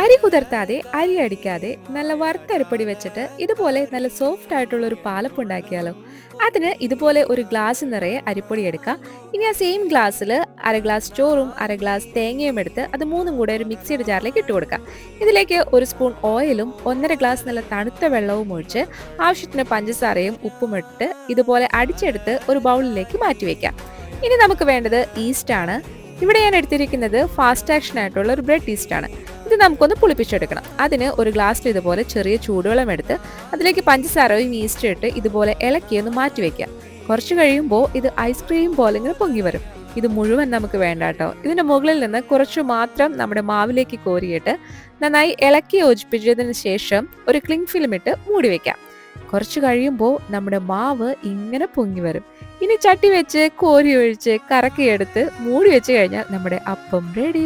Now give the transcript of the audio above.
അരി കുതിർത്താതെ അരി അടിക്കാതെ നല്ല വറുത്തരിപ്പൊടി വെച്ചിട്ട് ഇതുപോലെ നല്ല സോഫ്റ്റ് ആയിട്ടുള്ള ഒരു പാലപ്പ് ഉണ്ടാക്കിയാലോ. അതിന് ഇതുപോലെ ഒരു ഗ്ലാസ് നിറയെ അരിപ്പൊടി എടുക്കാം. ഇനി ആ സെയിം ഗ്ലാസ്സിൽ അര ഗ്ലാസ് ചോറും അര ഗ്ലാസ് തേങ്ങയും എടുത്ത് അത് മൂന്നും കൂടെ ഒരു മിക്സിയുടെ ജാറിലേക്ക് ഇട്ട് കൊടുക്കാം. ഇതിലേക്ക് ഒരു സ്പൂൺ ഓയിലും ഒന്നര ഗ്ലാസ് നല്ല തണുത്ത വെള്ളവും ഒഴിച്ച് ആവശ്യത്തിന് പഞ്ചസാരയും ഉപ്പും ഇട്ട് ഇതുപോലെ അടിച്ചെടുത്ത് ഒരു ബൗളിലേക്ക് മാറ്റി വെക്കാം. ഇനി നമുക്ക് വേണ്ടത് ഈസ്റ്റ് ആണ്. ഇവിടെ ഞാൻ എടുത്തിരിക്കുന്നത് ഫാസ്റ്റ് ആക്ഷൻ ആയിട്ടുള്ള ഒരു ബ്രെഡ് ഈസ്റ്റ് ആണ്. നമുക്കൊന്ന് പുളിപ്പിച്ചെടുക്കണം. അതിന് ഒരു ഗ്ലാസ്സിൽ ഇതുപോലെ ചെറിയ ചൂടുവെള്ളം എടുത്ത് അതിലേക്ക് പഞ്ചസാരയും ഈസ്റ്റും ഇട്ട് ഇതുപോലെ ഇളക്കി ഒന്ന് മാറ്റി വെക്കാം കുറച്ച് കഴിയുമ്പോൾ ഇത് ഐസ്ക്രീം പോലെ ഇങ്ങനെ പൊങ്ങി വരും. ഇത് മുഴുവൻ നമുക്ക് വേണ്ട കേട്ടോ. ഇതിന്റെ മുകളിൽ നിന്ന് കുറച്ച് മാത്രം നമ്മുടെ മാവിലേക്ക് കോരിയിട്ട് നന്നായി ഇളക്കി യോജിപ്പിച്ചതിന് ശേഷം ഒരു ക്ലിങ് ഫിലിം ഇട്ട് മൂടി വെക്കാം കുറച്ച് കഴിയുമ്പോൾ നമ്മുടെ മാവ് ഇങ്ങനെ പൊങ്ങി വരും. ഇനി ചട്ടി വെച്ച് കോരി ഒഴിച്ച് കറക്കിയെടുത്ത് മൂടി വെച്ച് കഴിഞ്ഞാൽ നമ്മുടെ അപ്പം റെഡി